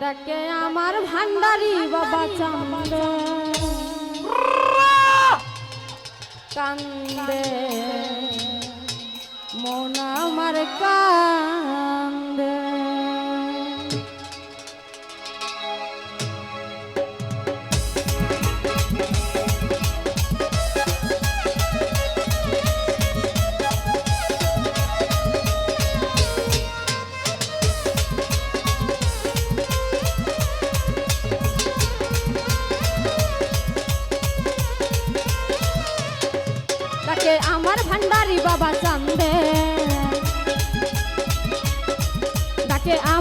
ডাকে আমার ভান্ডারি বাবা চান্দে। কান্দে। মন আমার কান্দে।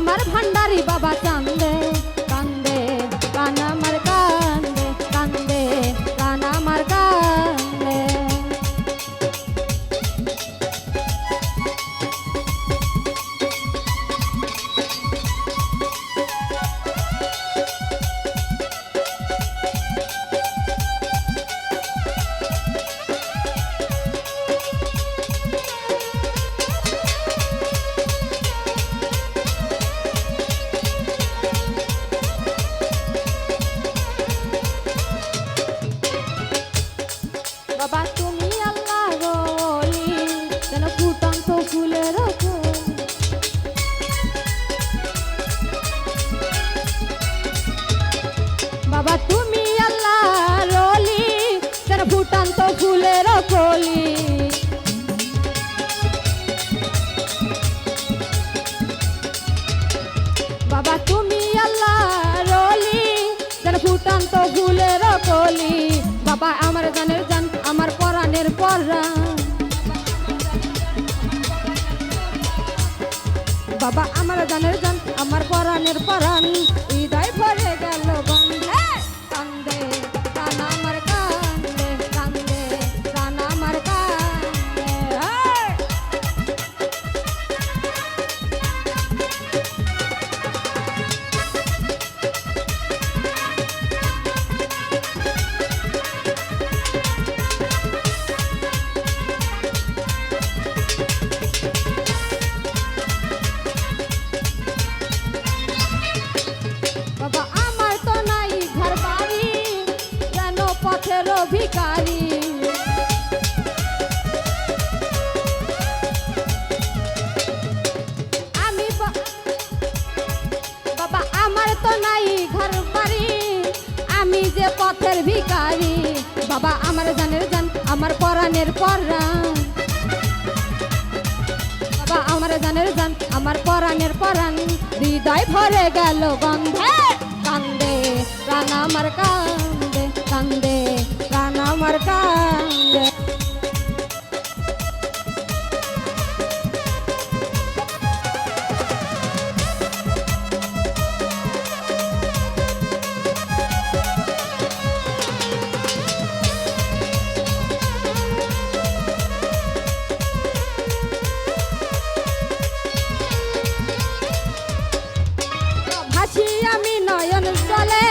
আমার ভান্ডারি বাবা চান্দে বাবা তুমি জানের জান আমার পরাণের পরাণ ভিকারি বাবা আমার জানের জান, আমার পরাণের পরাণ। বাবা আমার জানের জান, আমার পরাণের পরাণ। হৃদয় ভরে গেল গন্ধে, কান্দে প্রাণ আমার কান্দে ভাসি আমি নয়ন চলে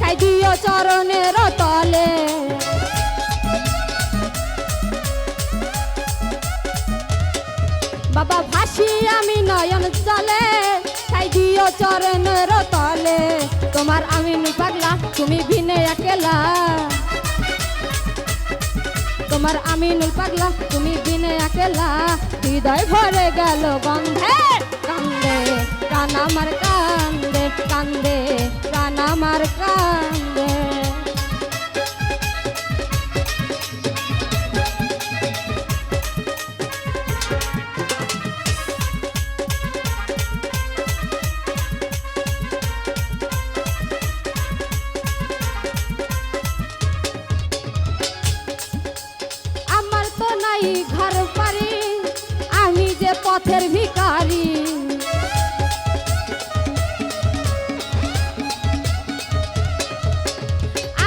খাই দিও চরণের তলে। বাবা ভাসি আমি নয়ন চলে খাই দিও চরণের তলে। তোমার আমি পাগলা, তুমি ভিনে একেলা। তোমার আমি পাগলা, তুমি বিনে একেলা। হৃদয় ভরে গেল গন্ধে কান্দে কান আমার কান্দে পথের ভিখারি।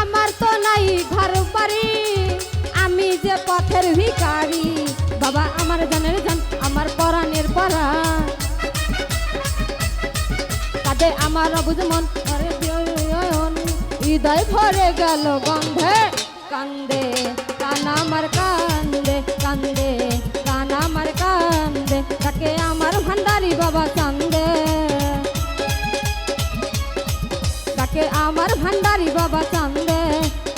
আমার তো নাই ঘর বাড়ি, আমি যে পথের ভিখারি। বাবা, আমার জানের জান, আমার পরাণের পরা তাতে আমার অবুজ মন হৃদয় ভরে গেল গন্ধে, কান্দে, কান আমার কান্দে কান্দে। তাকে আমার ভান্ডারি বাবা কান্দে বুকে আমার ভান্ডারি বাবা কান্দে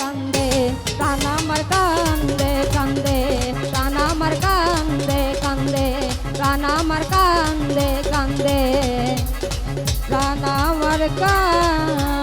কান্দে প্রাণ আমার কান্দে কান্দে প্রাণ আমার কান্দে কান্দে প্রাণ আমার কান্দে কান্দে প্রাণ আমার কান্দে।